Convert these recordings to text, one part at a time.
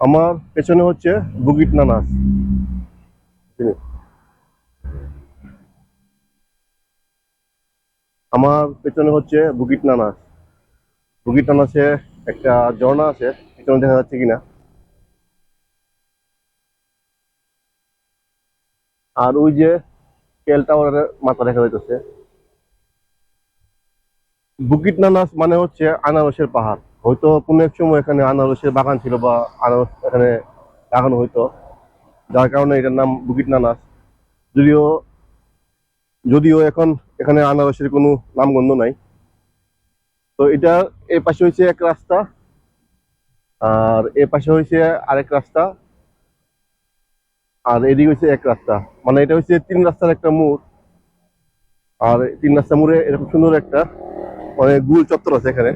আমার পেছনে হচ্ছে বুগিট নানাস। আমার পেছনে হচ্ছে বুগিট নানাস বুগিট নানাসে একটা ঝর্ণা আছে পেছনে দেখা যাচ্ছে কিনা। আর ওই যে কেল টাওয়ারের মাথা দেখা যাইতেছে। বুকিট নানাস মানে হচ্ছে আনারসের পাহাড়। হয়তো কোনো এক সময় এখানে আনারসের বাগান ছিল বা আনারস এখানে লাগানো হইতো। যার কারণে এটার নাম বুকিট নানাস। যদিও যদিও এখন এখানে আনারসের কোনো নামগন্ধ নাই। তো এটা এই পাশে হয়েছে এক রাস্তা। আর এ পাশে হয়েছে আরেক রাস্তা। আর এদিকে হচ্ছে এক রাস্তা। মানে এটা হচ্ছে তিন রাস্তার একটা মোড়। আর তিন রাস্তা মোড়ে এরকম সুন্দর একটা মানে গুল চত্বর আছে এখানে।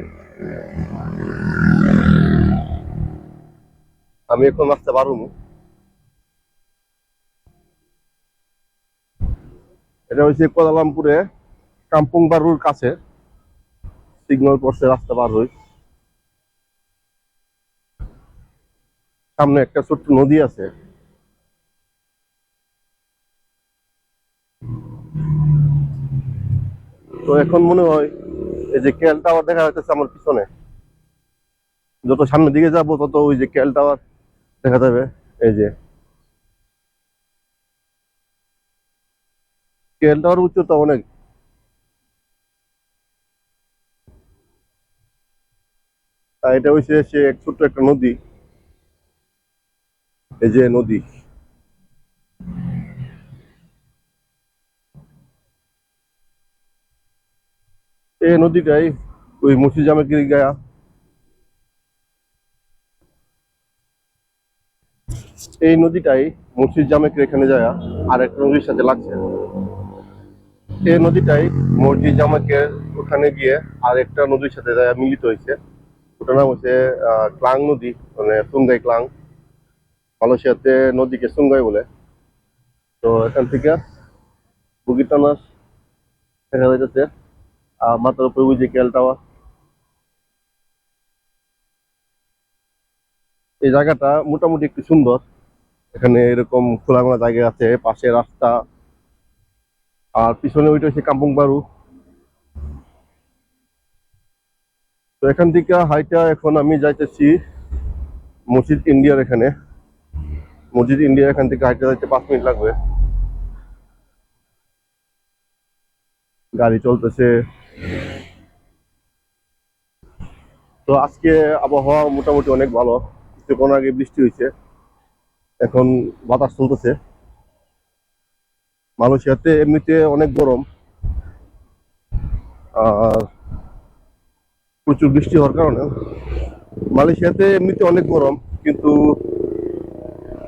আমি এখন রাস্তা পারব এটা হচ্ছে কোয়ালালামপুরে কাম্পুং বারুর কাছে। সিগন্যাল পড়ছে রাস্তা পার হই। সামনে একটা ছোট্ট নদী আছে। তো এখন মনে হয় এই যে কেল টাওয়ার দেখা যাচ্ছে আমার পিছনে। যত সামনের দিকে যাব, তত ওই যে কেল টাওয়ার দেখা যাবে এই যে। কেল উচ্চতা অনেক। এটা হচ্ছে সে এক ছোট্ট একটা নদী। এই যে নদী। এই নদীটাই ওই মুর্শিদাবাদ গায়া। এই নদীটাই মুর্শিদ জামেকের এখানে যায়, আর একটা নদীর সাথে লাগছে। এই নদীটাই মসজিদ জামাকের ওখানে গিয়ে আর একটা নদীর সাথে যায়, মিলিত হয়েছে। ওটার নাম হচ্ছে ক্লাং নদী মানে সুঙ্গাই ক্লাং। মালয়েশিয়াতে নদীকে সুঙ্গাই বলে। তো এখান থেকে বুগিটানাস দেখা যাইতেছে মাথার উপরে যে কেল টাওয়ার। এই জায়গাটা মোটামুটি একটু সুন্দর। এখানে এরকম খোলামেলা জায়গা আছে, পাশে রাস্তা। আর পিছনে ওইটা হচ্ছে কাম্পং বারু। তো এখান থেকে হাইটা এখন আমি যাইতেছি মসজিদ ইন্ডিয়ার এখানে। মসজিদ ইন্ডিয়া এখান থেকে হাইটা যাইতে পাঁচ মিনিট লাগবে। গাড়ি চলতেছে। তো আজকে আবহাওয়া মোটামুটি অনেক ভালো। কিছুক্ষণ আগে বৃষ্টি হয়েছে। এখন বাতাস চলতেছে। মালয়েশিয়াতে এমনিতে অনেক গরম। আর প্রচুর বৃষ্টি হওয়ার কারণে মালয়েশিয়াতে এমনিতে অনেক গরম, কিন্তু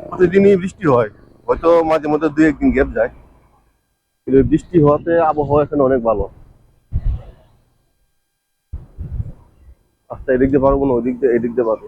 প্রতিদিনই বৃষ্টি হয়। হয়তো মাঝে মধ্যে দুই একদিন গ্যাপ যায়। কিন্তু বৃষ্টি হওয়াতে আবহাওয়া এখানে অনেক ভালো। রাস্তা এদিক দিয়ে পারব না ওই দিক দিয়ে এদিক দিয়ে পারব।